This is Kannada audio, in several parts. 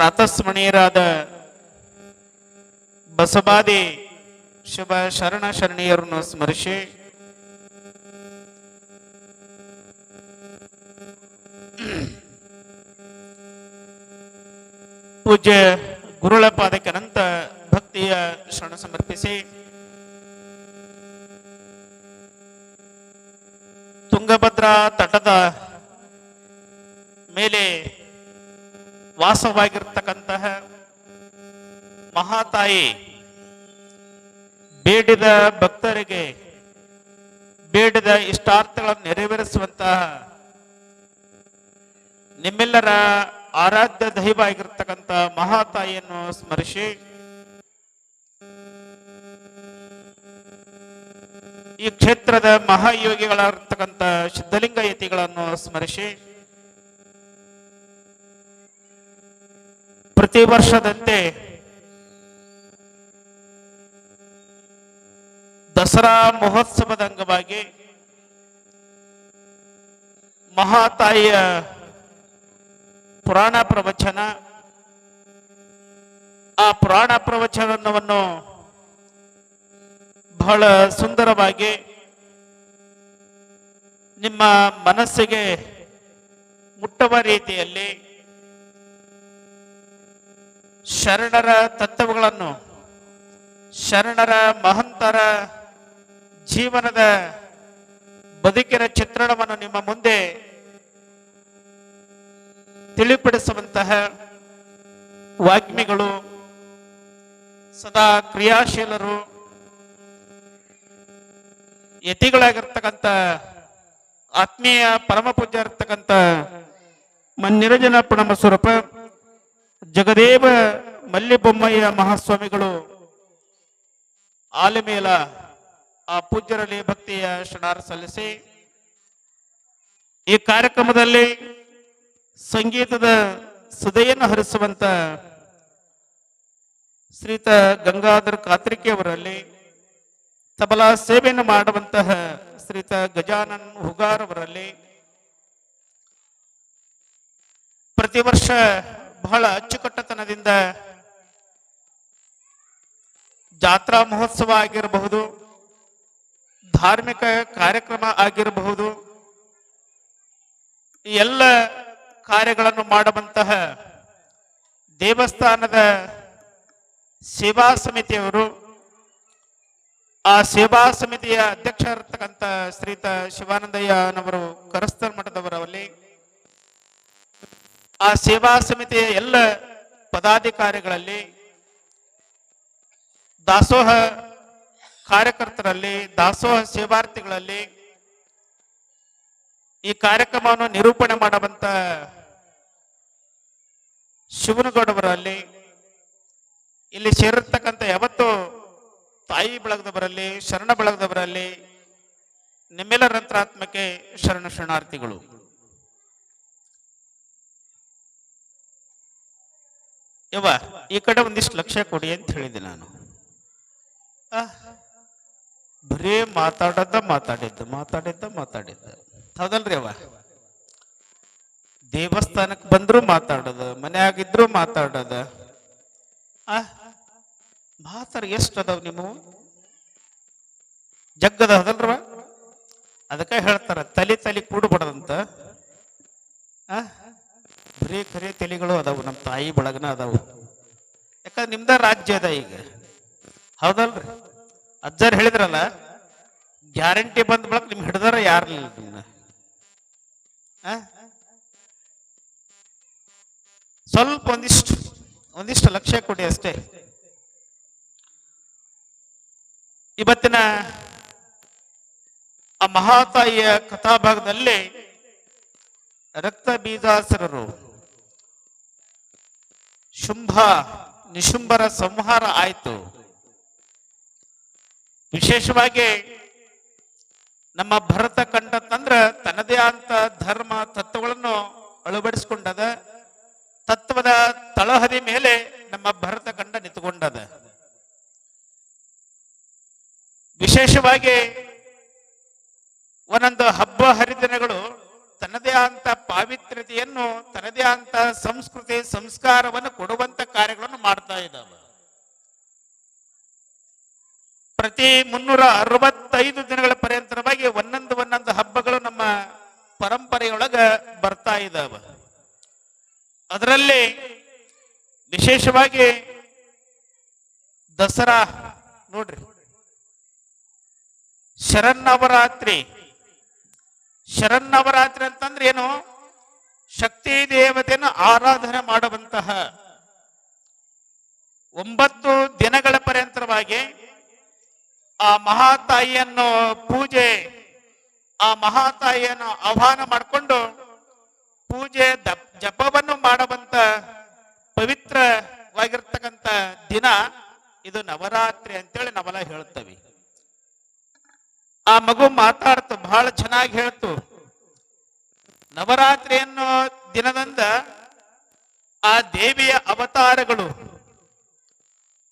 ಪ್ರಾತಸ್ಮರಣೀಯರಾದ ಬಸಬಾದಿ ಶುಭ ಶರಣ ಶರಣೀಯರನ್ನು ಸ್ಮರಿಸಿ. ಪೂಜ್ಯ ಗುರುಳ ಪಾದಕ್ಕೆ ಭಕ್ತಿಯ ಶರಣ ಸಮರ್ಪಿಸಿ. ತುಂಗಭದ್ರಾ ತಟದ ಮೇಲೆ ವಾಸವಾಗಿರ್ತಕ್ಕಂತಹ ಮಹಾತಾಯಿ ಬೇಡಿದ ಭಕ್ತರಿಗೆ ಬೇಡಿದ ಇಷ್ಟಾರ್ಥಗಳನ್ನು ನೆರವೇರಿಸುವಂತಹ ನಿಮ್ಮೆಲ್ಲರ ಆರಾಧ್ಯ ದೈವ ಆಗಿರ್ತಕ್ಕಂಥ ಮಹಾತಾಯಿಯನ್ನು ಸ್ಮರಿಸಿ, ಈ ಕ್ಷೇತ್ರದ ಮಹಾಯೋಗಿಗಳಾಗಿರ್ತಕ್ಕಂಥ ಸಿದ್ಧಲಿಂಗ ಯತಿಗಳನ್ನು ಸ್ಮರಿಸಿ. ಪ್ರತಿ ವರ್ಷದಂತೆ ದಸರಾ ಮಹೋತ್ಸವದ ಅಂಗವಾಗಿ ಮಹಾತಾಯಿಯ ಪುರಾಣ ಪ್ರವಚನ, ಆ ಪುರಾಣ ಪ್ರವಚನವನ್ನು ಬಹಳ ಸುಂದರವಾಗಿ ನಿಮ್ಮ ಮನಸ್ಸಿಗೆ ಮುಟ್ಟುವ ರೀತಿಯಲ್ಲಿ ಶರಣರ ತತ್ವಗಳನ್ನು, ಶರಣರ ಮಹಂತರ ಜೀವನದ ಬದುಕಿನ ಚಿತ್ರಣವನ್ನು ನಿಮ್ಮ ಮುಂದೆ ತಿಳಿಪಡಿಸುವಂತಹ ವಾಗ್ಮಿಗಳು, ಸದಾ ಕ್ರಿಯಾಶೀಲರು, ಯತಿಗಳಾಗಿರ್ತಕ್ಕಂಥ, ಆತ್ಮೀಯ ಪರಮ ಇರ್ತಕ್ಕಂಥ ಮನ್ನಿರಜನ ಪ್ರಣಮ ಸ್ವರೂಪ ಜಗದೇವ ಮಲ್ಲಿಬೊಮ್ಮಯ್ಯ ಮಹಾಸ್ವಾಮಿಗಳು ಆಲಿಮೇಲ ಆ ಪೂಜ್ಯರಲ್ಲಿ ಭಕ್ತಿಯ ಶರಣಾರ ಸಲ್ಲಿಸಿ ಈ ಕಾರ್ಯಕ್ರಮದಲ್ಲಿ ಸಂಗೀತದ ಸುದೆಯನ್ನು ಹರಿಸುವಂತ ಶ್ರೀತ ಗಂಗಾಧರ್ ಕಾತ್ರಿಕೆಯವರಲ್ಲಿ ತಬಲಾ ಸೇವೆಯನ್ನು ಮಾಡುವಂತಹ ಶ್ರೀತ ಗಜಾನನ್ ಹುಗಾರ್ ಅವರಲ್ಲಿ ಪ್ರತಿ ವರ್ಷ ಬಹಳ ಅಚ್ಚುಕಟ್ಟತನದಿಂದ ಜಾತ್ರಾ ಮಹೋತ್ಸವ ಆಗಿರಬಹುದು, ಧಾರ್ಮಿಕ ಕಾರ್ಯಕ್ರಮ ಆಗಿರಬಹುದು. ಎಲ್ಲ ಕಾರ್ಯಗಳನ್ನು ಮಾಡುವಂತಹ ದೇವಸ್ಥಾನದ ಸೇವಾ ಸಮಿತಿಯವರು, ಆ ಸೇವಾ ಸಮಿತಿಯ ಅಧ್ಯಕ್ಷರಿರ್ತಕ್ಕಂಥ ಶ್ರೀತ ಶಿವಾನಂದಯ್ಯನವರು ಕರಸ್ತರ್ ಮಠದವರಲ್ಲಿ ಆ ಸೇವಾ ಸಮಿತಿಯ ಎಲ್ಲ ಪದಾಧಿಕಾರಿಗಳಲ್ಲಿ, ದಾಸೋಹ ಕಾರ್ಯಕರ್ತರಲ್ಲಿ, ದಾಸೋಹ ಸೇವಾರ್ಥಿಗಳಲ್ಲಿ ಈ ಕಾರ್ಯಕ್ರಮವನ್ನು ನಿರೂಪಣೆ ಮಾಡುವಂತ ಶಿವನಗೌಡವರಲ್ಲಿ, ಇಲ್ಲಿ ಸೇರಿರ್ತಕ್ಕಂಥ ಯಾವತ್ತು ತಾಯಿ ಬಳಗದವರಲ್ಲಿ, ಶರಣ ಬಳಗದವರಲ್ಲಿ, ನಿಮ್ಮೆಲ್ಲರ ಅಂತರಾತ್ಮಕ್ಕೆ ಶರಣ ಶರಣಾರ್ಥಿಗಳು. ಯವ್ವ, ಈ ಕಡೆ ಒಂದಿಷ್ಟು ಲಕ್ಷ್ಯ ಕೊಡಿ ಅಂತ ಹೇಳಿದೆ ನಾನು. ಬರೀ ಮಾತಾಡದ ಮಾತಾಡಿದ್ದ ಮಾತಾಡಿದ್ದ ಮಾತಾಡಿದ್ದ. ಹೌದಲ್ರಿ ಅವ ದೇವಸ್ಥಾನಕ್ಕೆ ಬಂದ್ರು ಮಾತಾಡೋದು, ಮನ್ಯಾಗಿದ್ರು ಮಾತಾಡೋದ. ಆ ಮಾತಾಡ ಎಷ್ಟು ಅದಾವ ನೀವು? ಜಗ್ಗದ ಹೌದಲ್ರವ ಅದಕ್ಕೆ ಹೇಳ್ತಾರ, ತಲೆ ತಲೆ ಕೂಡ್ಬಾರ್ದಂತ. ಆ ಬರೀ ಖರೆ ತಲೆಗಳು ಅದಾವು ನಮ್ಮ ತಾಯಿ ಬಳಗನ ಅದಾವು. ಯಾಕಂದ್ರೆ ನಿಮ್ದ ರಾಜ್ಯ ಅದ ಈಗ. ಹೌದಲ್ರಿ? ಅಜ್ಜರ್ ಹೇಳಿದ್ರಲ್ಲ, ಗ್ಯಾರಂಟಿ ಬಂದ ಬಳಕ ನಿಮ್ ಹಿಡ್ದಾರ ಯಾರಿಲ್ಲ ನಿಮ್ನ? ಸ್ವಲ್ಪ ಒಂದಿಷ್ಟು ಒಂದಿಷ್ಟು ಲಕ್ಷ್ಯ ಕೊಡಿ ಅಷ್ಟೇ. ಇವತ್ತಿನ ಆ ಮಹಾತಾಯಿಯ ಕಥಾಭಾಗದಲ್ಲಿ ರಕ್ತ ಬೀಜಾಸುರರು ಶುಂಭ ನಿಶುಂಭರ ಸಂಹಾರ ಆಯಿತು. ವಿಶೇಷವಾಗಿ ನಮ್ಮ ಭರತ ಕಂಡಂತಂದ್ರ ತನ್ನದೇ ಅಂತ ಧರ್ಮ ತತ್ವಗಳನ್ನು ಅಳವಡಿಸಿಕೊಂಡದ, ತತ್ವದ ತಳಹದಿ ಮೇಲೆ ನಮ್ಮ ಭರತ ಕಂಡ ನಿಂತುಕೊಂಡದ. ವಿಶೇಷವಾಗಿ ಒಂದೊಂದು ಹಬ್ಬ ಹರಿದಿನಗಳು ತನ್ನದೇ ಅಂತ ಪಾವಿತ್ರ್ಯತೆಯನ್ನು, ತನ್ನದೇ ಅಂತ ಸಂಸ್ಕೃತಿ, ಸಂಸ್ಕಾರವನ್ನು ಕೊಡುವಂತ ಕಾರ್ಯಗಳನ್ನು ಮಾಡ್ತಾ ಇದ್ದಾವೆ. ಪ್ರತಿ ಮುನ್ನೂರ ಅರವತ್ತೈದು ದಿನಗಳ ಪರ್ಯಂತರವಾಗಿ ಒಂದೊಂದು ಒಂದೊಂದು ಹಬ್ಬಗಳು ನಮ್ಮ ಪರಂಪರೆಯೊಳಗ ಬರ್ತಾ ಇದ್ದಾವೆ. ಅದರಲ್ಲಿ ವಿಶೇಷವಾಗಿ ದಸರಾ, ನೋಡ್ರಿ, ಶರನ್ನವರಾತ್ರಿ ಶರನ್ನವರಾತ್ರಿ ಅಂತಂದ್ರೆ ಏನು? ಶಕ್ತಿ ದೇವತೆಯನ್ನು ಆರಾಧನೆ ಮಾಡುವಂತಹ ಒಂಬತ್ತು ದಿನಗಳ ಪರ್ಯಂತರವಾಗಿ ಆ ಮಹಾತಾಯಿಯನ್ನು ಪೂಜೆ, ಆ ಮಹಾತಾಯಿಯನ್ನು ಆಹ್ವಾನ ಮಾಡಿಕೊಂಡು ಪೂಜೆ ಜಪವನ್ನು ಮಾಡುವಂತ ಪವಿತ್ರವಾಗಿರ್ತಕ್ಕಂಥ ದಿನ ಇದು ನವರಾತ್ರಿ ಅಂತೇಳಿ ನಾವೆಲ್ಲ ಹೇಳ್ತೇವೆ. ಆ ಮಗು ಮಾತಾಡ್ತು, ಬಹಳ ಚೆನ್ನಾಗಿ ಹೇಳ್ತು. ನವರಾತ್ರಿ ಅನ್ನೋ ದಿನದಂದ ಆ ದೇವಿಯ ಅವತಾರಗಳು,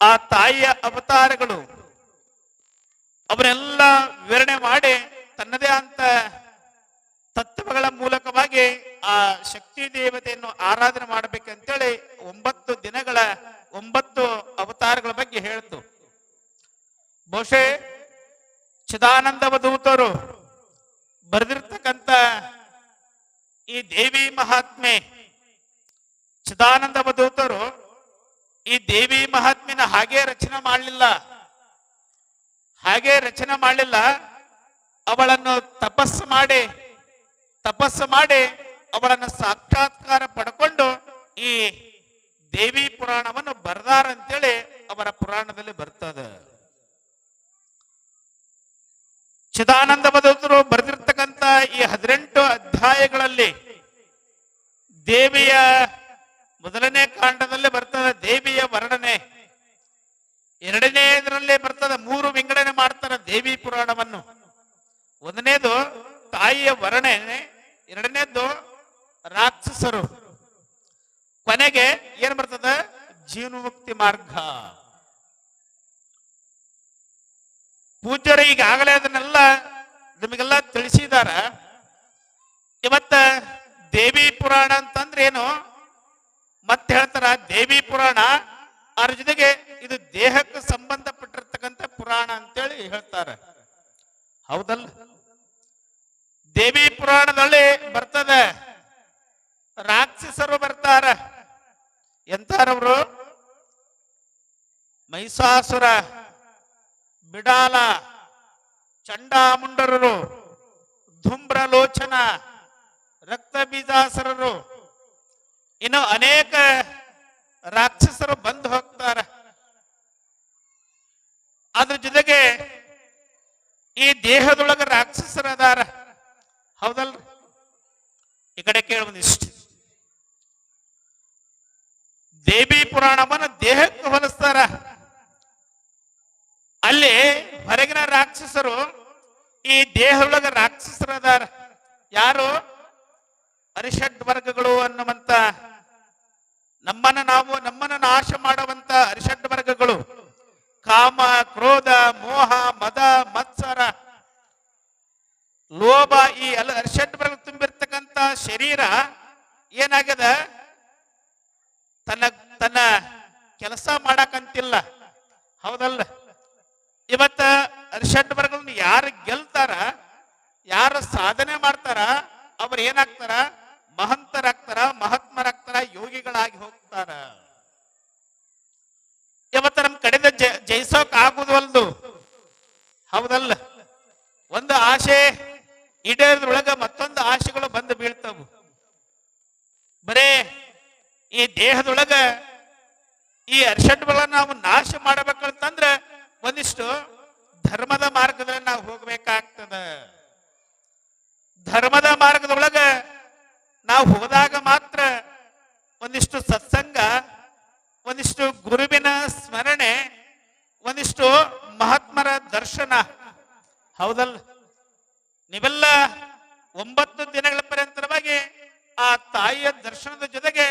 ಆ ತಾಯಿಯ ಅವತಾರಗಳು, ಅವರೆಲ್ಲ ವಿವರಣೆ ಮಾಡಿ ತನ್ನದೇ ಅಂತ ತತ್ವಗಳ ಮೂಲಕವಾಗಿ ಆ ಶಕ್ತಿ ದೇವತೆಯನ್ನು ಆರಾಧನೆ ಮಾಡಬೇಕಂತೇಳಿ ಒಂಬತ್ತು ದಿನಗಳ, ಒಂಬತ್ತು ಅವತಾರಗಳ ಬಗ್ಗೆ ಹೇಳ್ತು. ಬಹುಶಃ ಚಿದಾನಂದ ದೂತರು ಬರೆದಿರ್ತಕ್ಕಂಥ ಈ ದೇವಿ ಮಹಾತ್ಮೆ ಚಿದಾನಂದ ದೂತರು ಈ ದೇವಿ ಮಹಾತ್ಮೆನ ಹಾಗೆ ರಚನೆ ಮಾಡಲಿಲ್ಲ. ಹಾಗೆ ರಚನೆ ಮಾಡಲಿಲ್ಲ. ಅವಳನ್ನು ತಪಸ್ಸು ಮಾಡಿ ತಪಸ್ಸು ಮಾಡಿ ಅವಳನ್ನು ಸಾಕ್ಷಾತ್ಕಾರ ಪಡ್ಕೊಂಡು ಈ ದೇವಿ ಪುರಾಣವನ್ನು ಬರ್ದಾರಂತೇಳಿ ಅವರ ಪುರಾಣದಲ್ಲಿ ಬರ್ತದೆ. ಚಿದಾನಂದ ಬದವರು ಬರೆದಿರ್ತಕ್ಕಂಥ ಈ ಹದಿನೆಂಟು ಅಧ್ಯಾಯಗಳಲ್ಲಿ ದೇವಿಯ ಮೊದಲನೇ ಕಾಂಡದಲ್ಲಿ ಬರ್ತದೆ, ದೇವಿಯ ವರ್ಣನೆ. ಎರಡನೇದರಲ್ಲಿ ಬರ್ತದೆ, ಮೂರು ವಿಂಗಡಣೆ ಮಾಡ್ತಾರೆ ದೇವಿ ಪುರಾಣವನ್ನು. ಒಂದನೇದು ತಾಯಿಯ ವರ್ಣನೆ, ಎರಡನೇದು ರಾಕ್ಷಸರು. ಕೊನೆಗೆ ಏನ್ ಬರ್ತದ? ಜೀವನ್ಮುಕ್ತಿ ಮಾರ್ಗ. ಪೂಜ್ಯರು ಈಗಾಗಲೇ ಅದನ್ನೆಲ್ಲ ನಿಮಗೆಲ್ಲ ತಿಳಿಸಿದಾರ ಇವತ್ತ ದೇವಿ ಪುರಾಣ ಅಂತಂದ್ರೆ ಏನು? ಮತ್ತೆ ಹೇಳ್ತಾರ, ದೇವಿ ಪುರಾಣ ಅದ್ರ ಜೊತೆಗೆ ಇದು ದೇಹಕ್ಕೆ ಸಂಬಂಧಪಟ್ಟಿರ್ತಕ್ಕಂಥ ಪುರಾಣ ಅಂತೇಳಿ ಹೇಳ್ತಾರೆ. ಹೌದಲ್ಲ? ದೇವಿ ಪುರಾಣದಲ್ಲಿ ಬರ್ತದೆ, ರಾಕ್ಷಸರು ಬರ್ತಾರ. ಎಂತಾರವರು? ಮೈಸಾಸುರ ಬಿಡಾಲ ಚಂಡಾಮುಂಡರರು, ಧೂಮ್ರಲೋಚನ ರಕ್ತ ಬೀಜಾಸರರು ಇನ್ನು ಅನೇಕ ರಾಕ್ಷಸರು ಬಂದು ಹೋಗ್ತಾರೆ. ಅದ್ರ ಜೊತೆಗೆ ಈ ದೇಹದೊಳಗ ರಾಕ್ಷಸರು ಅದಾರ ಹೌದಲ್ರಿ ಈ ಕಡೆ ಕೇಳುವುದಿಷ್ಟು ದೇವಿ ಪುರಾಣವನ್ನು ದೇಹಕ್ಕೆ ಹೋಲಿಸ್ತಾರ ಅಲ್ಲಿ ಹೊರಗಿನ ರಾಕ್ಷಸರು ಈ ದೇಹದೊಳಗ ರಾಕ್ಷಸರು ಅದಾರ ಯಾರು? ಅರಿಷಡ್ ವರ್ಗಗಳು ಅನ್ನುವಂತ ನಮ್ಮನ್ನ ನಾವು, ನಮ್ಮನ್ನ ನಾಶ ಮಾಡುವಂತ ಅರಿಷಡ್ ವರ್ಗಗಳು. ಕಾಮ, ಕ್ರೋಧ, ಮೋಹ, ಮದ, ಮತ್ಸರ. ಲೋಭ ಈ ಎಲ್ಲ ಅರಿಷಡ್ ವರ್ಗ ತುಂಬಿರ್ತಕ್ಕಂತ ಶರೀರ ಏನಾಗ್ಯದ? ತನ್ನ ತನ್ನ ಕೆಲಸ ಮಾಡಕಂತಿಲ್ಲ. ಹೌದಲ್ಲ? ಇವತ್ತ ಅರಿಷಡ್ ವರ್ಗಗಳನ್ನ ಯಾರು ಗೆಲ್ತಾರ? ಯಾರು ಸಾಧನೆ ಮಾಡ್ತಾರ, ಅವ್ರ ಏನಾಗ್ತಾರ? ಮಹಂತರಾಗ್ತಾರ, ಮಹಾತ್ಮರಾಗ್ತಾರ, ಯೋಗಿಗಳಾಗಿ ಹೋಗ್ತಾರ. ಯಾವತ್ತ ನಮ್ ಕಡೆದ ಜಯಿಸೋಕ್ ಆಗುದಲ್ದು ಹೌದಲ್ಲ? ಒಂದು ಆಸೆ ಈಡೇರದ್ರೊಳಗ ಮತ್ತೊಂದು ಆಶೆಗಳು ಬಂದು ಬೀಳ್ತವು. ಬರೇ ಈ ದೇಹದೊಳಗ ಈ ಅರ್ಷಡ್ಗಳನ್ನ ನಾವು ನಾಶ ಮಾಡಬೇಕಂತಂದ್ರ ಒಂದಿಷ್ಟು ಧರ್ಮದ ಮಾರ್ಗದಲ್ಲಿ ನಾವು ಹೋಗ್ಬೇಕಾಗ್ತದ. ಧರ್ಮದ ಮಾರ್ಗದೊಳಗ ನಾವು ಹೋದಾಗ ಮಾತ್ರ ಒಂದಿಷ್ಟು ಸತ್ಸಂಗ, ಒಂದಿಷ್ಟು ಗುರುವಿನ ಸ್ಮರಣೆ, ಒಂದಿಷ್ಟು ಮಹಾತ್ಮರ ದರ್ಶನ. ಹೌದಲ್ ನೀವೆಲ್ಲ ಒಂಬತ್ತು ದಿನಗಳ ಪರ್ಯಂತರವಾಗಿ ಆ ತಾಯಿಯ ದರ್ಶನದ ಜೊತೆಗೆ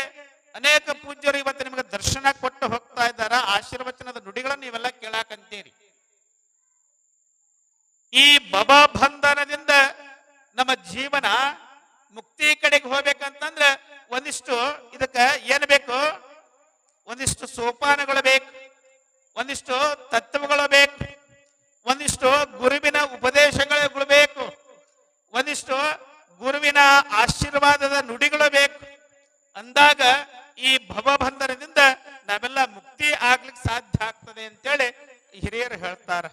ಅನೇಕ ಪೂಜ್ಯರು ಇವತ್ತು ನಿಮಗೆ ದರ್ಶನ ಕೊಟ್ಟು ಹೋಗ್ತಾ ಇದ್ದಾರ. ಆಶೀರ್ವಚನದ ನುಡಿಗಳನ್ನು ನೀವೆಲ್ಲ ಕೇಳಾಕಂತೀರಿ. ಈ ಬಬಾ ಬಂಧನದಿಂದ ನಮ್ಮ ಜೀವನ ಮುಕ್ತಿ ಕಡೆಗೆ ಹೋಗ್ಬೇಕಂತಂದ್ರ ಒಂದಿಷ್ಟು ಇದಕ್ಕ ಏನ್ ಬೇಕು? ಒಂದಿಷ್ಟು ಸೋಪಾನಗಳು ಬೇಕು. ಒಂದಿಷ್ಟು ತತ್ವಗಳು ಬೇಕು. ಒಂದಿಷ್ಟು ಗುರುವಿನ ಉಪದೇಶಗಳು ಬೇಕು. ಒಂದಿಷ್ಟು ಗುರುವಿನ ಆಶೀರ್ವಾದದ ನುಡಿಗಳು ಬೇಕು. ಅಂದಾಗ ಈ ಭವಬಂಧನದಿಂದ ನಾವೆಲ್ಲ ಮುಕ್ತಿ ಆಗ್ಲಿಕ್ಕೆ ಸಾಧ್ಯ ಆಗ್ತದೆ ಅಂತೇಳಿ ಹಿರಿಯರು ಹೇಳ್ತಾರ.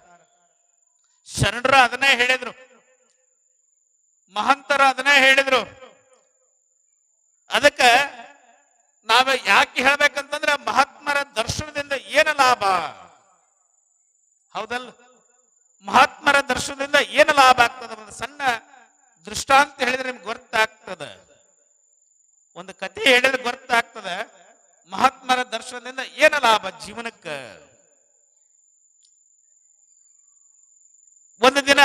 ಶರಣರು ಅದನ್ನೇ ಹೇಳಿದ್ರು. ಮಹಂತರು ಅದನ್ನೇ ಹೇಳಿದ್ರು. ಅದಕ್ಕ ನಾವ ಯಾಕೆ ಹೇಳ್ಬೇಕಂತಂದ್ರೆ ಮಹಾತ್ಮರ ದರ್ಶನದಿಂದ ಏನು ಲಾಭ? ಹೌದಲ್ ಮಹಾತ್ಮರ ದರ್ಶನದಿಂದ ಏನು ಲಾಭ ಆಗ್ತದ? ಒಂದು ಸಣ್ಣ ದೃಷ್ಟಾಂತ ಹೇಳಿದ್ರೆ ನಿಮ್ಗೆ ಗೊತ್ತಾಗ್ತದ. ಒಂದು ಕಥೆ ಹೇಳಿದ್ರೆ ಗೊತ್ತಾಗ್ತದ ಮಹಾತ್ಮರ ದರ್ಶನದಿಂದ ಏನು ಲಾಭ ಜೀವನಕ್ಕ? ಒಂದು ದಿನ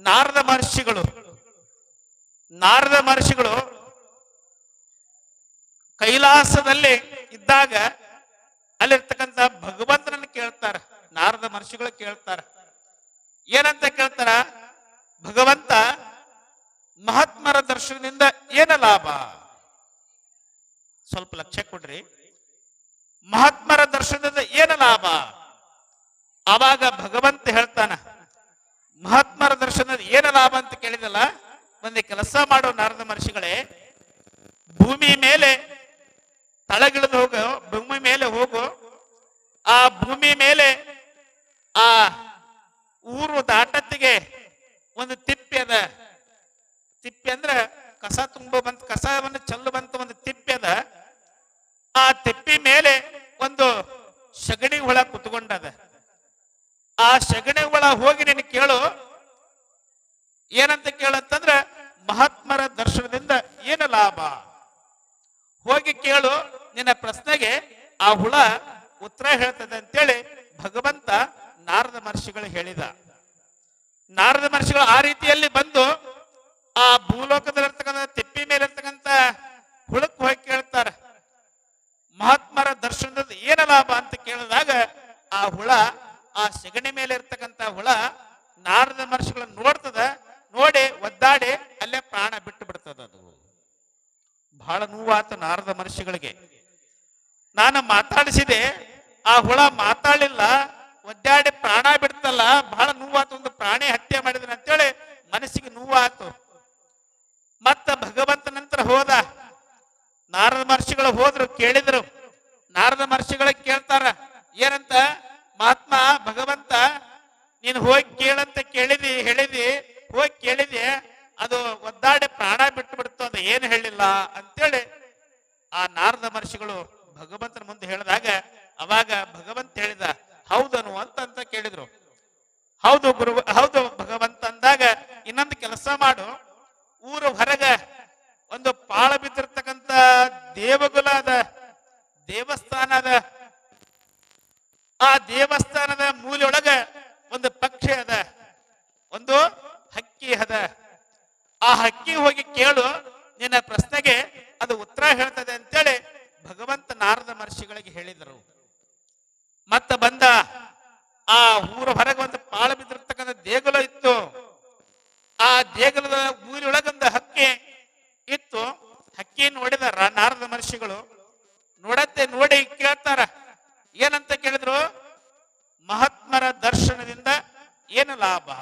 ನಾರದ ಮಹರ್ಷಿಗಳು ನಾರದ ಮಹರ್ಷಿಗಳು ಕೈಲಾಸದಲ್ಲಿ ಇದ್ದಾಗ ಅಲ್ಲಿರ್ತಕ್ಕಂಥ ಭಗವಂತನನ್ನು ಕೇಳ್ತಾರ. ನಾರದ ಮಹರ್ಷಿಗಳು ಕೇಳ್ತಾರ. ಏನಂತ ಕೇಳ್ತಾರ? ಭಗವಂತ ಮಹಾತ್ಮರ ದರ್ಶನದಿಂದ ಏನ ಲಾಭ? ಸ್ವಲ್ಪ ಲಕ್ಷ್ಯ ಕೊಡ್ರಿ. ಮಹಾತ್ಮರ ದರ್ಶನದಿಂದ ಏನ ಲಾಭ? ಆವಾಗ ಭಗವಂತ ಹೇಳ್ತಾನ, ಮಹಾತ್ಮರ ದರ್ಶನದ ಏನ ಲಾಭ ಅಂತ ಕೇಳಿದಲ್ಲ? ಒಂದು ಕೆಲಸ ಮಾಡೋ ನಾರದ ಮಹರ್ಷಿಗಳೇ, ಭೂಮಿ ಮೇಲೆ ತಳಗಿಳಿದು ಹೋಗು, ಭೂಮಿ ಮೇಲೆ ಹೋಗು. ಆ ಭೂಮಿ ಮೇಲೆ ಆ ಊರು ದಾಟತ್ತಿಗೆ ಒಂದು ತಿಪ್ಪೆ ಅದ. ತಿಪ್ಪೆ ಅಂದ್ರ ಕಸ ತುಂಬ ಬಂತ, ಕಸವನ್ನು ಚೆಲ್ಲುವಂತ ಒಂದು ತಿಪ್ಪೆ ಅದ. ಆ ತಿಪ್ಪಿ ಮೇಲೆ ಒಂದು ಸಗಣಿ ಹುಳ ಕುತ್ಕೊಂಡದ. ಆ ಸಗಣಿ ಹುಳ ಹೋಗಿ ನೀನು ಕೇಳು, ಏನಂತ ಕೇಳಂತಂದ್ರ ಮಹಾತ್ಮರ ದರ್ಶನದಿಂದ ಏನು ಲಾಭ? ಹೋಗಿ ಕೇಳು ನಿನ್ನ ಪ್ರಶ್ನೆಗೆ. ಆ ಹುಳ ಉತ್ತರ ಹೇಳ್ತದೆ ಅಂತೇಳಿ ಭಗವಂತ ನಾರದ ಮಹರ್ಷಿಗಳು ಹೇಳಿದ. ನಾರದ ಮಹರ್ಷಿಗಳು ಆ ರೀತಿಯಲ್ಲಿ ಬಂದು ಆ ಭೂಲೋಕದಲ್ಲಿರ್ತಕ್ಕಂಥ ತಿಪ್ಪಿ ಮೇಲೆ ಹುಳಕ್ಕೆ ಹುಳಕ್ ಹೋಗಿ ಕೇಳ್ತಾರೆ. ಮಹಾತ್ಮರ ದರ್ಶನದ ಏನ ಲಾಭ ಅಂತ ಕೇಳಿದಾಗ ಆ ಹುಳ, ಆ ಸೆಗಣಿ ಮೇಲೆ ಇರ್ತಕ್ಕಂಥ ಹುಳ ನಾರದ ಮಹರ್ಷಿಗಳನ್ನ ನೋಡ್ತದ, ನೋಡಿ ಒದ್ದಾಡಿ ಅಲ್ಲೇ ಪ್ರಾಣ ಬಿಟ್ಟು ಬಿಡ್ತದ ಅದು ಬಹಳ ನೋವಾತ ನಾರದ ಮನುಷ್ಯಗಳಿಗೆ ನಾನು ಮಾತಾಡಿಸಿದೆ, ಆ ಹುಳ ಮಾತಾಡಲಿಲ್ಲ ಒದ್ದಾಡಿ ಪ್ರಾಣ ಬಿಡ್ತಲ್ಲ, ಬಹಳ ನೋವಾತು ಒಂದು ಪ್ರಾಣಿ ಹತ್ಯೆ ಮಾಡಿದನ ಅಂತೇಳಿ ಮನಸ್ಸಿಗೆ ನೋವಾತು. ಮತ್ತ ಭಗವಂತ ನಂತರ ಹೋದ. ನಾರದ ಮಹರ್ಷಿಗಳು ಹೋದ್ರು, ಕೇಳಿದ್ರು. ನಾರದ ಮಹರ್ಷಿಗಳ ಕೇಳ್ತಾರ, ಏನಂತ? ಮಹಾತ್ಮ, ಭಗವಂತ, ನೀನು ಹೋಗಿ ಕೇಳಂತ ಕೇಳಿದಿ, ಹೇಳಿದಿ, ಹೋಗಿ ಕೇಳಿದಿ ಅದು ಒದ್ದಾಡಿ ಪ್ರಾಣ ಬಿಟ್ಟು ಬಿಡ್ತು ಅಂತ ಏನು ಹೇಳಿಲ್ಲ ಅಂತೇಳಿ ಆ ನಾರದ ಮಹರ್ಷಿಗಳು ಭಗವಂತನ ಮುಂದೆ ಹೇಳಿದಾಗ, ಅವಾಗ ಭಗವಂತ ಹೇಳಿದ, ಹೌದನು ಅಂತ ಅಂತ ಕೇಳಿದ್ರು. ಹೌದು ಗುರು, ಹೌದು ಭಗವಂತ ಅಂದಾಗ, ಇನ್ನೊಂದು ಕೆಲಸ ಮಾಡು. ಊರು ಹೊರಗ ಒಂದು ಪಾಳ ಬಿದ್ದಿರ್ತಕ್ಕಂಥ ದೇವಗುಲ ಅದ ದೇವಸ್ಥಾನ ಅದ ಆ ದೇವಸ್ಥಾನದ ಮೂಲೆಯೊಳಗ ಒಂದು ಪಕ್ಷಿ ಅದ ಒಂದು ಹಕ್ಕಿ ಅದ ಆ ಹಕ್ಕಿ ಹೋಗಿ ಕೇಳು ನಿನ್ನ ಪ್ರಶ್ನೆಗೆ ಅದು ಉತ್ತರ ಹೇಳ್ತದೆ ಅಂತೇಳಿ ಭಗವಂತ ನಾರದ ಮಹರ್ಷಿಗಳಿಗೆ ಹೇಳಿದರು ಮತ್ತ ಬಂದ ಆ ಊರ ಹೊರಗೆ ಒಂದು ಪಾಳ ಬಿದ್ದಿರ್ತಕ್ಕಂಥ ದೇಗುಲ ಇತ್ತು ಆ ದೇಗುಲದ ಊರೊಳಗೊಂದು ಹಕ್ಕಿ ಇತ್ತು ಹಕ್ಕಿ ನೋಡಿದ ರ- ನಾರದ ಮಹರ್ಷಿಗಳು ನೋಡತ್ತೆ ನೋಡಿ ಕೇಳ್ತಾರ ಏನಂತ ಕೇಳಿದ್ರು ಮಹಾತ್ಮರ ದರ್ಶನದಿಂದ ಏನು ಲಾಭ.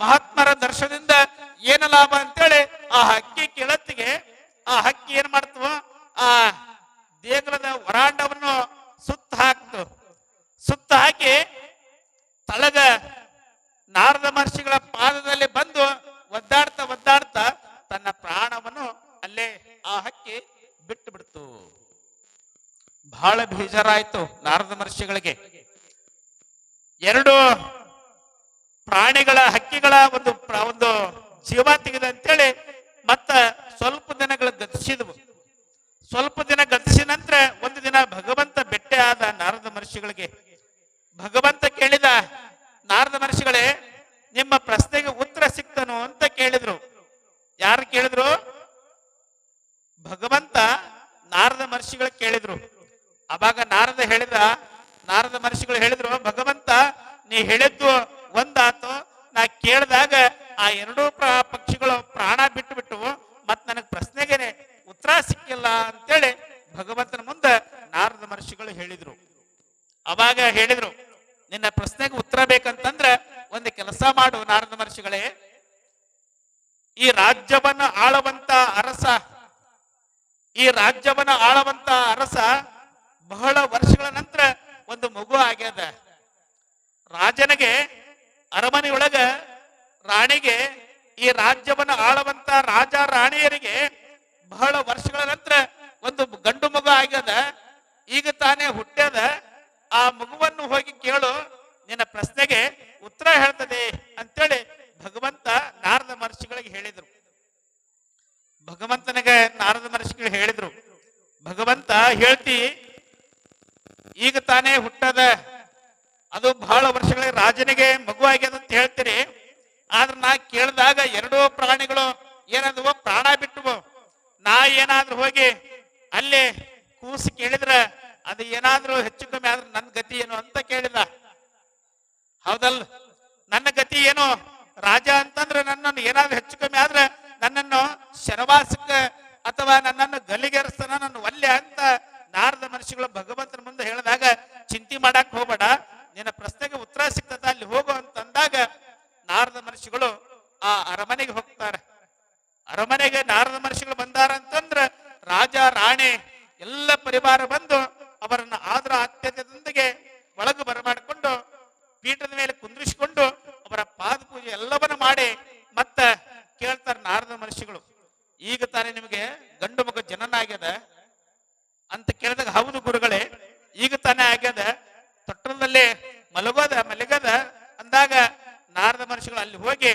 ಮಹಾತ್ಮರ ದರ್ಶನದಿಂದ ಏನು ಲಾಭ ಅಂತೇಳಿ ಆ ಹಕ್ಕಿ ಕೆಳತ್ತಿಗೆ, ಆ ಹಕ್ಕಿ ಏನ್ ಮಾಡ್ತವ ಆ ದೇಗುಲದ ವರಾಂಡವನ್ನು ಸುತ್ತ ಹಾಕ್ತು. ಸುತ್ತ ಹಾಕಿ ತಳದ ನಾರದ ಮಹರ್ಷಿಗಳ ಪಾದದಲ್ಲಿ ಬಂದು ಒದ್ದಾಡ್ತಾ ಒದ್ದಾಡ್ತಾ ತನ್ನ ಪ್ರಾಣವನ್ನು ಅಲ್ಲೇ ಆ ಹಕ್ಕಿ ಬಿಟ್ಟು ಬಿಡ್ತು. ಬಹಳ ಬೇಜಾರಾಯ್ತು ನಾರದ ಮಹರ್ಷಿಗಳಿಗೆ. ಎರಡು ಪ್ರಾಣಿಗಳ ಹಕ್ಕಿಗಳ ಒಂದು ಒಂದು ಜೀವ ತೆಗೆದ ಅಂತೇಳಿ ಮತ್ತ ಸ್ವಲ್ಪ ದಿನಗಳ ಗತಿಸಿದವು. ಸ್ವಲ್ಪ ದಿನ ಗತಿಸಿದ ನಂತರ ಒಂದು ದಿನ ಭಗವಂತ ಬೆಟ್ಟೆ ಆದ ನಾರದ ಮನುಷ್ಯಗಳಿಗೆ ಭಗವಂತ ಕೇಳಿದ ನಾರದ ಮಹರ್ಷಿಗಳೇ ನಿಮ್ಮ ಪ್ರಶ್ನೆಗೆ ಉತ್ತರ ಸಿಕ್ತನು ಅಂತ ಕೇಳಿದ್ರು ಯಾರು ಕೇಳಿದ್ರು ಭಗವಂತ ನಾರದ ಮಹರ್ಷಿಗಳು ಕೇಳಿದ್ರು ಅವಾಗ ನಾರದ ಹೇಳಿದ ನಾರದ ಮಹರ್ಷಿಗಳು ಹೇಳಿದ್ರು ಭಗವಂತ ನೀ ಹೇಳಿದ್ದು ಒಂದಾತು ನಾ ಕೇಳಿದಾಗ ಆ ಎರಡೂ ಪ್ರ- ಪಕ್ಷಿ ಭಗವಂತನ ಮುಂದೆ ನಾರದ ಮಹರ್ಷಿಗಳು ಹೇಳಿದ್ರು ಅವಾಗ ಹೇಳಿದ್ರು ನಿನ್ನ ಪ್ರಶ್ನೆಗೆ ಉತ್ತರ ಬೇಕಂತಂದ್ರ ಒಂದು ಕೆಲಸ ಮಾಡು ನಾರದ ಮಹರ್ಷಿಗಳೇ ಈ ರಾಜ್ಯವನ್ನ ಆಳುವಂತ ಅರಸ ಈ ರಾಜ್ಯವನ್ನ ಆಳುವಂತ ಅರಸ ಬಹಳ ವರ್ಷಗಳ ನಂತರ ಒಂದು ಮಗು ಆಗ್ಯದ. ರಾಜನಿಗೆ ಅರಮನೆಯೊಳಗ ರಾಣಿಗೆ ಈ ರಾಜ್ಯವನ್ನ ಆಳವಂತ ರಾಜ ರಾಣಿಯರಿಗೆ ಬಹಳ ವರ್ಷಗಳ ನಂತರ ಒಂದು ಗಂಡು ಮಗು ಆಗ್ಯದ. ಈಗ ತಾನೇ ಹುಟ್ಟ್ಯದ. ಆ ಮಗುವನ್ನು ಹೋಗಿ ಕೇಳು, ನಿನ್ನ ಪ್ರಶ್ನೆಗೆ ಉತ್ತರ ಹೇಳ್ತದೆ ಅಂತೇಳಿ ಭಗವಂತ ನಾರದ ಮಹರ್ಷಿಗಳಿಗೆ ಹೇಳಿದ್ರು. ಭಗವಂತನಿಗೆ ನಾರದ ಮಹರ್ಷಿಗಳು ಹೇಳಿದ್ರು, ಭಗವಂತ ಹೇಳ್ತಿ ಈಗ ತಾನೇ ಹುಟ್ಟದ. ಅದು ಬಹಳ ವರ್ಷಗಳ ರಾಜನಿಗೆ ಮಗುವಾಗ್ಯದ ಅಂತ ಹೇಳ್ತೀರಿ. ಆದ್ರೆ ನಾ ಕೇಳಿದಾಗ ಎರಡೂ ಪ್ರಾಣಿಗಳು ಏನಾದವು ಪ್ರಾಣ ಬಿಟ್ಟವು. ನಾ ಏನಾದ್ರೂ ಹೋಗಿ ಅಲ್ಲಿ ಕೂಸಿ ಕೇಳಿದ್ರೆ, ಅದು ಏನಾದ್ರೂ ಹೆಚ್ಚು ಕಮ್ಮಿ ಆದ್ರೆ ನನ್ನ ಗತಿ ಏನು ಅಂತ ಕೇಳಿದ. ಹೌದಲ್? ನನ್ನ ಗತಿ ಏನು? ರಾಜ ಅಂತಂದ್ರೆ ನನ್ನನ್ನು ಏನಾದ್ರೂ ಹೆಚ್ಚು ಕಮ್ಮಿ ಆದ್ರೆ ನನ್ನನ್ನು ಶರವಾಸಕ್ಕೆ ಅಥವಾ ನನ್ನನ್ನು ಗಲ್ಲಿಗೇರಿಸ್ತಾನ, ನನ್ನ ಒಲ್ಲೆ ಅಂತ ನಾರದ ಮನುಷ್ಯಗಳು ಭಗವಂತನ ಮುಂದೆ ಹೇಳಿದಾಗ, ಚಿಂತೆ ಮಾಡಕ್ ಹೋಗಬೇಡ, ನಿನ್ನ ಪ್ರಶ್ನೆಗೆ ಉತ್ತರ ಸಿಗ್ತದ, ಅಲ್ಲಿ ಹೋಗು ಅಂತ ಅಂದಾಗ ನಾರದ ಮನುಷ್ಯಗಳು ಆ ಅರಮನೆಗೆ ಹೋಗ್ತಾರೆ. ಅರಮನೆಗೆ ನಾರದ ಮನುಷ್ಯಗಳು ಬಂದಾರ ಅಂತಂದ್ರ ರಾಜ, ರಾಣಿ ಎಲ್ಲ ಪರಿವಾರ ಬಂದು ಅವರನ್ನ ಆದರ ಆತ್ಯತೆಯೊಂದಿಗೆ ಒಳಗು ಬರಮಾಡಿಕೊಂಡು, ಪೀಠದ ಮೇಲೆ ಕುಂದ್ರಿಸಿಕೊಂಡು ಅವರ ಪಾದ ಪೂಜೆ ಎಲ್ಲವನ್ನ ಮಾಡಿ ಮತ್ತ ಕೇಳ್ತಾರೆ ನಾರದ ಮನುಷ್ಯಗಳು ಈಗ ತಾನೇ ನಿಮಗೆ ಗಂಡು ಮಗ ಜನನ ಆಗ್ಯದ. ಅಂತ ಕೇಳಿದಾಗ ಹೌದು ಗುರುಗಳೇ ಈಗ ತಾನೇ ಆಗ್ಯದ ತೊಟ್ಟಲದಲ್ಲಿ ಮಲಗೋದ ಮಲಗದ ಅಂದಾಗ ನಾರದ ಮಹರ್ಷಿಗಳು ಅಲ್ಲಿ ಹೋಗಿ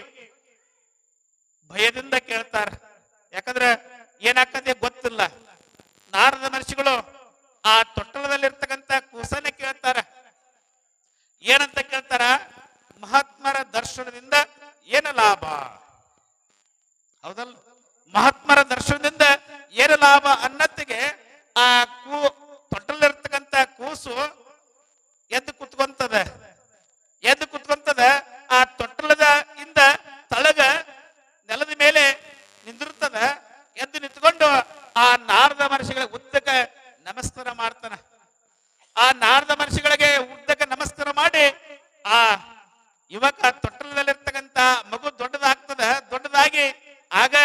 ಭಯದಿಂದ ಕೇಳ್ತಾರ ಯಾಕಂದ್ರೆ ಏನಾಗ್ತದೆ ಗೊತ್ತಿಲ್ಲ ನಾರದ ಮಹರ್ಷಿಗಳು ಆ ತೊಟ್ಟಲದಲ್ಲಿರ್ತಕ್ಕಂಥ ಕೂಸನ್ನ ಕೇಳ್ತಾರ ಏನಂತ ಕೇಳ್ತಾರ ಮಹಾತ್ಮರ ದರ್ಶನದಿಂದ ಏನು ಲಾಭ ಹೌದಲ್ಲ ಮಹಾತ್ಮರ ದರ್ಶನದಿಂದ ಏನು ಲಾಭ ಅನ್ನತ್ತಿಗೆ ಆ ಕೂ ತೊಟ್ಟಲಿರ್ತಕ್ಕಂಥ ಕೂಸು ಎದ್ದು ಕುತ್ಕೊಂತದ ಎದ್ದು ಕುತ್ಕೊಂತದ ಆ ತೊಟ್ಟಲದ ಇಂದ ತಳಗ ನೆಲದ ಮೇಲೆ ನಿಂದಿರ್ತದ ಎದ್ದು ನಿಂತ್ಕೊಂಡು ಆ ನಾರದ ಮಹರ್ಷಿಗಳ ಉದ್ದಕ ನಮಸ್ಕಾರ ಮಾಡ್ತಾನ ಆ ನಾರದ ಮಹರ್ಷಿಗಳಿಗೆ ಉದ್ದಕ ನಮಸ್ಕಾರ ಮಾಡಿ ಆ ಯುವಕ ತೊಟ್ಟಲದಲ್ಲಿರ್ತಕ್ಕಂಥ ಮಗು ದೊಡ್ಡದಾಗ್ತದ ದೊಡ್ಡದಾಗಿ ಆಗ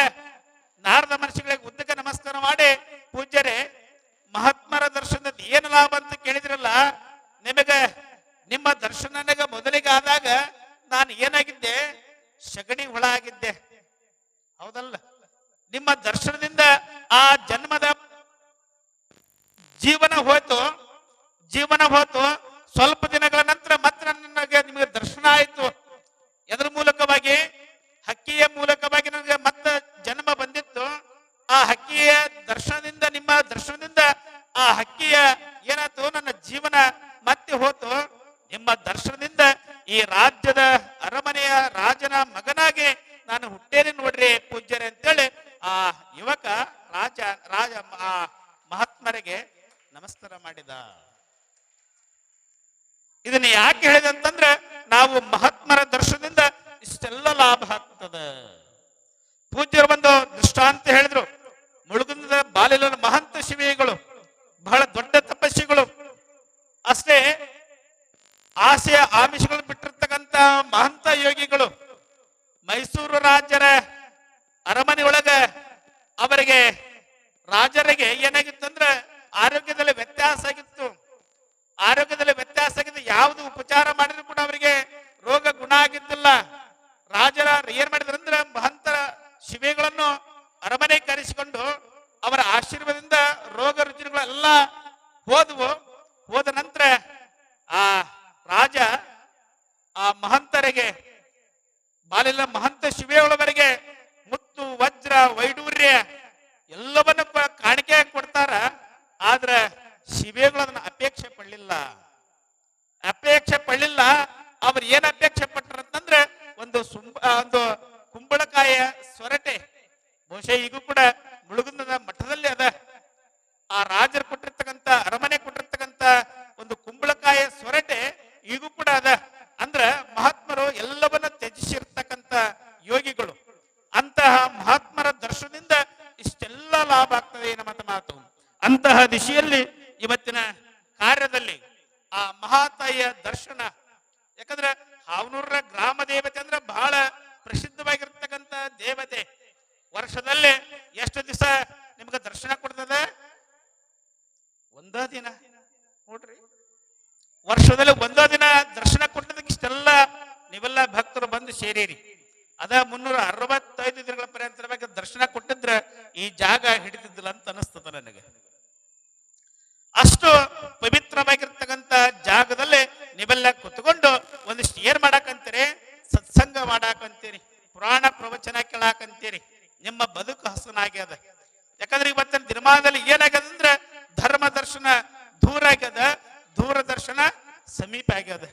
ನಾರದ ಮಹರ್ಷಿಗಳಿಗೆ ಉದ್ದಕ ನಮಸ್ಕಾರ ಮಾಡಿ ಪೂಜ್ಯರೇ ಮಹಾತ್ಮರ ದರ್ಶನದ ಏನು ಲಾಭ ಅಂತ ಕೇಳಿದ್ರಲ್ಲ ನಿಮಗೆ ನಿಮ್ಮ ದರ್ಶನ ನನಗೆ ಮೊದಲಿಗೆ ಆದಾಗ ನಾನು ಏನಾಗಿದ್ದೆ ಸಗಣಿ ಹುಳ ಆಗಿದ್ದೆ ಹೌದಲ್ಲ ನಿಮ್ಮ ದರ್ಶನದಿಂದ ಆ ಜನ್ಮದ ಜೀವನ ಹೋಯ್ತು ಜೀವನ ಹೋಯ್ತು ಸ್ವಲ್ಪ ದಿನಗಳ ನಂತರ ಮತ್ತೆ ನನಗೆ ನಿಮಗೆ ದರ್ಶನ ಆಯ್ತು ಎದ್ರ ಮೂಲಕವಾಗಿ ಹಕ್ಕಿಯ ಮೂಲಕವಾಗಿ ನನಗೆ ಮತ್ತೆ ಜನ್ಮ ಬಂದಿತ್ತು ಆ ಹಕ್ಕಿಯ ದರ್ಶನದಿಂದ ನಿಮ್ಮ ದರ್ಶನದಿಂದ ಆ ಹಕ್ಕಿಯ ಏನಾಯ್ತು ನನ್ನ ಜೀವನ ಮತ್ತೆ ಹೋತು, ನಿಮ್ಮ ದರ್ಶನದಿಂದ ಈ ರಾಜ್ಯದ ಅರಮನೆಯ ರಾಜನ ಮಗನಾಗಿ ನಾನು ಹುಟ್ಟೇನೆ ನೋಡ್ರಿ ಪೂಜ್ಯರೇ ಅಂತೇಳಿ ಆ ಯುವಕ ರಾಜ ರಾಜ ಆ ಮಹಾತ್ಮರಿಗೆ ನಮಸ್ಕಾರ ಮಾಡಿದ ಇದನ್ನ ಯಾಕೆ ಹೇಳಿದೆ ಅಂತಂದ್ರೆ ನಾವು ಮಹಾತ್ಮರ ದರ್ಶನದಿಂದ ಇಷ್ಟೆಲ್ಲ ಲಾಭ ಆಗ್ತದೆ ಪೂಜ್ಯರು ಬಂದು ದೃಷ್ಟಾಂತ ಹೇಳಿದ್ರು ಮುಳುಗುಂದದ ಬಾಲಿಲನ ಮಹಂತ ಶಿವಿಗಳು ಬಹಳ ದೊಡ್ಡ ತಪಸ್ವಿಗಳು ಅಷ್ಟೇ ಆಸೆಯ ಆಮಿಷಗಳು ಬಿಟ್ಟಿರ್ತಕ್ಕಂತ ಮಹಂತ ಯೋಗಿಗಳು ಮೈಸೂರು ರಾಜರ ಅರಮನೆ ಒಳಗ ಅವರಿಗೆ ರಾಜರಿಗೆ ಏನಾಗಿತ್ತಂದ್ರೆ ಆರೋಗ್ಯದಲ್ಲಿ ವ್ಯತ್ಯಾಸ ಆಗಿತ್ತು. ಆರೋಗ್ಯದಲ್ಲಿ ವ್ಯತ್ಯಾಸ ಆಗಿದ್ದು ಯಾವುದು ಉಪಚಾರ ಮಾಡಿದ್ರು ಕೂಡ ಅವರಿಗೆ ರೋಗ ಗುಣ ಆಗಿದ್ದಿಲ್ಲ. ರಾಜರ ಏನ್ ಮಾಡಿದ್ರಂದ್ರೆ ಮಹಂತರ ಶಿವೆಗಳನ್ನು ಅರಮನೆ ಕರೆಸಿಕೊಂಡು ಅವರ ಆಶೀರ್ವಾದದಿಂದ ರೋಗ ರುಜಿನಗಳೆಲ್ಲ ಹೋದವು. ಹೋದ ನಂತರ ಆ ರಾಜ ಆ ಮಹಂತರಿಗೆ ಬಾಲಿಲ್ಲ ಮಹಂತ ಶಿವೆಗಳವರೆಗೆ ಮುತ್ತು, ವಜ್ರ, ವೈಡೂರ್ಯ ಎಲ್ಲವನ್ನ ಕಾಣಿಕೆ ಕೊಡ್ತಾರ. ಆದ್ರ ಶಿವೆಗಳು ಅದನ್ನ ಅಪೇಕ್ಷೆ ಪಡಲಿಲ್ಲ. ಅಪೇಕ್ಷೆ ಪಡಲಿಲ್ಲ. ಅವ್ರು ಏನ್ ಅಪೇಕ್ಷೆ ಪಟ್ಟರಂತಂದ್ರೆ ಒಂದು ಸುಂಬ ಒಂದು ಕುಂಬಳಕಾಯ ಸೊರಟೆ. ಬಹುಶಃ ಈಗೂ ಕೂಡ ಮುಳುಗುಂದ ಮಠದಲ್ಲಿ ಅದ. ಆ ರಾಜರು ಕೊಟ್ಟಿರ್ತಕ್ಕಂಥ, ಅರಮನೆ ಕೊಟ್ಟಿರ್ತಕ್ಕಂಥ ಒಂದು ಕುಂಬಳಕಾಯ ಸೊರಟೆ ಈಗೂ ಕೂಡ ಅದ ಅಂದ್ರ ಮಹಾತ್ಮರು ಎಲ್ಲವನ್ನ ತ್ಯಜಿಸಿರ್ತಕ್ಕಂಥ ಯೋಗಿಗಳು ಅಂತಹ ಮಹಾತ್ಮರ ದರ್ಶನದಿಂದ ಇಷ್ಟೆಲ್ಲ ಲಾಭ ಆಗ್ತದೆ ನಮ್ಮ ಮಾತು ಅಂತ ಅಂತಹ ದಿಶೆಯಲ್ಲಿ ಇವತ್ತಿನ ಕಾರ್ಯದಲ್ಲಿ ಆ ಮಹಾತಾಯಿಯ ದರ್ಶನ ಯಾಕಂದ್ರೆ ಹಾವನೂರ ಗ್ರಾಮ ದೇವತೆ ಅಂದ್ರೆ ಬಹಳ ಪ್ರಸಿದ್ಧವಾಗಿರ್ತಕ್ಕಂಥ ದೇವತೆ ವರ್ಷದಲ್ಲಿ ಎಷ್ಟು ದಿವಸ ನಿಮ್ಗೆ ದರ್ಶನ ಕೊಡ್ತದೆ ಒಂದ ದಿನ ನೋಡ್ರಿ ವರ್ಷದಲ್ಲಿ ಒಂದ ದಿನ ದರ್ಶನ ಕೊಟ್ಟದಕ್ಕೆ ಇಷ್ಟೆಲ್ಲ ನೀವೆಲ್ಲ ಭಕ್ತರು ಬಂದು ಸೇರಿರಿ ಅದ ಮುನ್ನೂರ ಅರವತ್ತೈದು ದಿನಗಳ ಪರ್ಯಂತರವಾಗಿ ದರ್ಶನ ಕೊಟ್ಟಿದ್ರೆ ಈ ಜಾಗ ಹಿಡಿದಿದ್ದಿಲ್ಲ ಅಂತ ಅನಿಸ್ತದ ನನಗೆ ಅಷ್ಟು ಪವಿತ್ರವಾಗಿರ್ತಕ್ಕಂಥ ಜಾಗದಲ್ಲಿ ನೀವೆಲ್ಲ ಕುತ್ಕೊಂಡು ಒಂದಿಷ್ಟು ಏನ್ ಮಾಡಾಕಂತೀರಿ ಸತ್ಸಂಗ ಮಾಡಾಕಂತೀರಿ ಪುರಾಣ ಪ್ರವಚನ ಕೇಳಾಕಂತೀರಿ ನಿಮ್ಮ ಬದುಕು ಹಸನಾಗ್ಯದ ಯಾಕಂದ್ರೆ ಇವತ್ತಿನ ದಿನಮಾನದಲ್ಲಿ ಏನಾಗ್ಯದ ಅಂದ್ರೆ ಧರ್ಮ ದರ್ಶನ ದೂರ ಆಗ್ಯದ ದೂರದರ್ಶನ ಸಮೀಪ ಆಗ್ಯದ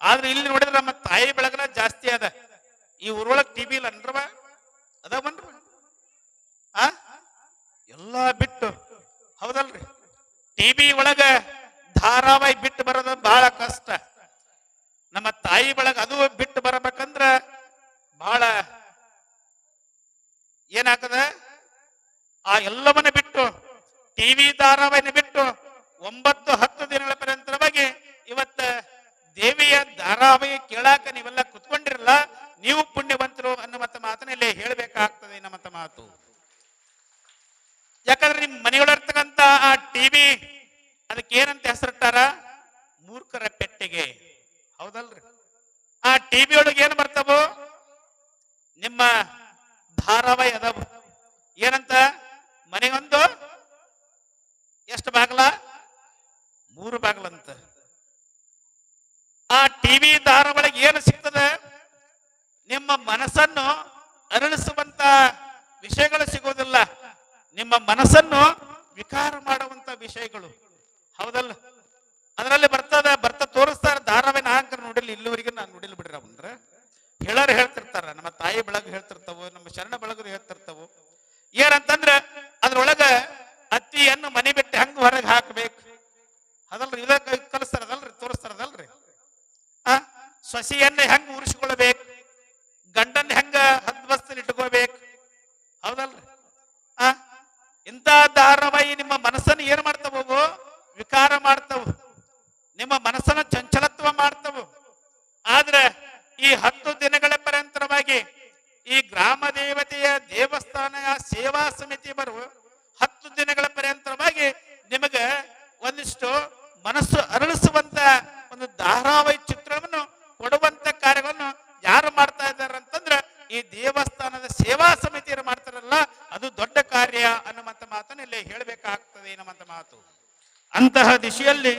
ಆದ್ರೆ ಇಲ್ಲಿ ನೋಡಿದ್ರೆ ನಮ್ಮ ತಾಯಿ ಬೆಳಗನ ಜಾಸ್ತಿ ಅದ ಈ ಊರೊಳಗ್ ಟಿವಿ ಇಲ್ಲ ಅನ್ರವ ಅದಾವನ್ರ ಆ ಎಲ್ಲಾ ಬಿಟ್ಟು ಹೌದಲ್ರಿ ಟಿವಿ ಒಳಗ ಧಾರಾವಾಹಿ ಬಿಟ್ಟು ಬರೋದು ಬಹಳ ಕಷ್ಟ ನಮ್ಮ ತಾಯಿ ಒಳಗ ಅದು ಬಿಟ್ಟು ಬರಬೇಕಂದ್ರ ಬಹಳ ಏನಾಗದ? ಆ ಎಲ್ಲವನ್ನ ಬಿಟ್ಟು, ಟಿವಿ ಧಾರಾವಾಹಿನ ಬಿಟ್ಟು, ಒಂಬತ್ತು, ಹತ್ತು ದಿನಗಳ ಪರ್ಯಂತರವಾಗಿ ಇವತ್ತ ದೇವಿಯ ಧಾರಾವಾಹಿ ಕೇಳಾಕ ನೀವೆಲ್ಲ ಕುತ್ಕೊಂಡಿರಲ್ಲ, ನೀವು ಪುಣ್ಯವಂತರು ಅನ್ನುವಂತ ಮಾತನ್ನ ಇಲ್ಲಿ ಹೇಳಬೇಕಾಗ್ತದೆ ನಮ್ಮಂತ ಮಾತು. ಯಾಕಂದ್ರೆ ನಿಮ್ ಮನೆಯೊಳರ್ತಕ್ಕಂತ ಆ ಟಿವಿ, ಅದಕ್ಕೆ ಏನಂತ ಹೆಸರಿಟ್ಟಾರ? ಮೂರ್ಖರ ಪೆಟ್ಟಿಗೆ. ಹೌದಲ್ರಿ? ಆ ಟಿವಿ ಒಳಗೆ ಏನ್ ಬರ್ತಾವು? ನಿಮ್ಮ ಧಾರಾವಾಹಿ ಅದಾವ. ಏನಂತ? ಮನೆಗೊಂದು ಎಷ್ಟು ಬಾಗಲ? ಮೂರು ಬಾಗಲಂತ. ಆ ಟಿವಿ ಧಾರಾವಾಹಿ ಏನು ಸಿಗ್ತದೆ? ನಿಮ್ಮ ಮನಸ್ಸನ್ನು ಅರಳಿಸುವಂತ ವಿಷಯಗಳು ಸಿಗೋದಿಲ್ಲ. ನಿಮ್ಮ ಮನಸ್ಸನ್ನು ವಿಕಾರ ಮಾಡುವಂತ ವಿಷಯಗಳು. ಹೌದಲ್ಲ? ಅದರಲ್ಲಿ ಬರ್ತದ, ಬರ್ತಾ ತೋರಿಸ್ತಾರ ಧಾರಾವಾಹಿ ನಾಯಕರು ನೋಡಿಲ್ಲ, ಇಲ್ಲಿವರೆಗೆ ನಾನು ನೋಡಿಲ್ಲ ಬಿಡ್ರಿ ಅವನ್ರ ಹೇಳೋರು ಹೇಳ್ತಿರ್ತಾರ, ನಮ್ಮ ತಾಯಿ ಬೆಳಗ್ ಹೇಳ್ತಿರ್ತಾವು, ನಮ್ಮ ಶರಣ ಬೆಳಗರು ಹೇಳ್ತಿರ್ತಾವು. ಏನಂತಂದ್ರ ಅದ್ರೊಳಗ ಅತ್ತಿಯನ್ನು ಮನೆ ಬಿಟ್ಟು ಹೆಂಗ್ ಹೊರಗೆ ಹಾಕ್ಬೇಕು? ಅದಲ್ರಿ ಇದ ಕಲಿಸ್ತಾರದಲ್ರಿ ತೋರಿಸ್ತಾರದಲ್ರಿ ಆ, ಸೊಸೆಯನ್ನ ಹೆಂಗ್ ಉರಿಸ್ಕೊಳ್ಬೇಕು? ಗಂಡನ್ ಹೆಂಗ ಹದ್ಬಸ್ತಲ್ಲಿ ಇಟ್ಕೋಬೇಕು ಹೌದಲ್ರಿ. ಆ, ಇಂಥ ಧಾರಾವಾಹಿ ನಿಮ್ಮ ಮನಸ್ಸನ್ನು ಏನ್ ಮಾಡ್ತಾವು ವಿಕಾರ ಮಾಡ್ತಾವು. ನಿಮ್ಮ ಮನಸ್ಸನ್ನ ಚಂಚಲತ್ವ ಮಾಡ್ತಾವು. ಆದ್ರೆ ಈ ಹತ್ತು ಈ ಗ್ರಾಮ ದೇವತೆಯ ದೇವಸ್ಥಾನ ಸೇವಾ ಸಮಿತಿ ಬರುವ ಹತ್ತು ದಿನಗಳ ಪರ್ಯಂತರವಾಗಿ ನಿಮಗೆ ಒಂದಿಷ್ಟು ಮನಸ್ಸು ಅರಳಿಸುವಂತ ಒಂದು ಧಾರಾವಾಹಿ ಚಿತ್ರವನ್ನು ಕೊಡುವಂತ ಕಾರ್ಯವನ್ನು ಯಾರು ಮಾಡ್ತಾ ಇದ್ದಾರೆ ಅಂತಂದ್ರೆ ಈ ದೇವಸ್ಥಾನದ ಸೇವಾ ಸಮಿತಿಯರು ಮಾಡ್ತಾರಲ್ಲ, ಅದು ದೊಡ್ಡ ಕಾರ್ಯ ಅನ್ನುವಂತ ಮಾತನ್ನು ಇಲ್ಲಿ ಹೇಳಬೇಕಾಗ್ತದೆ ಅನ್ನುವಂತ ಮಾತು. ಅಂತಹ ದಿಶೆಯಲ್ಲಿ